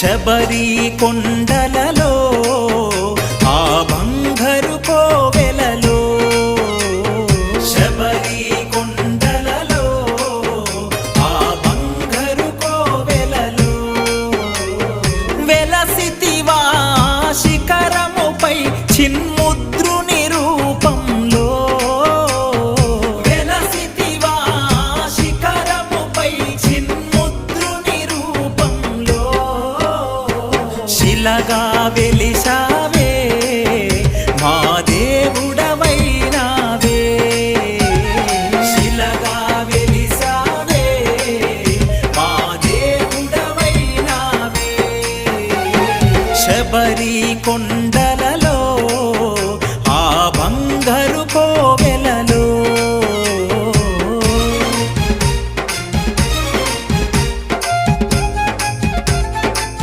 శబరి కొండలలో ఆ బంగారు కోవెలలో. శబరి కొండలలో ఆ బంగారు కోవెలలో. వెలసితివా శిఖరముపై చిన్ముద్ద వెన్నెలగా వెలిసావే? మా దేవుడవైనావే. శిలగా వెలిసావే. మా దేవుడవైనావే. శబరి కొండలలో ఆ బంగారు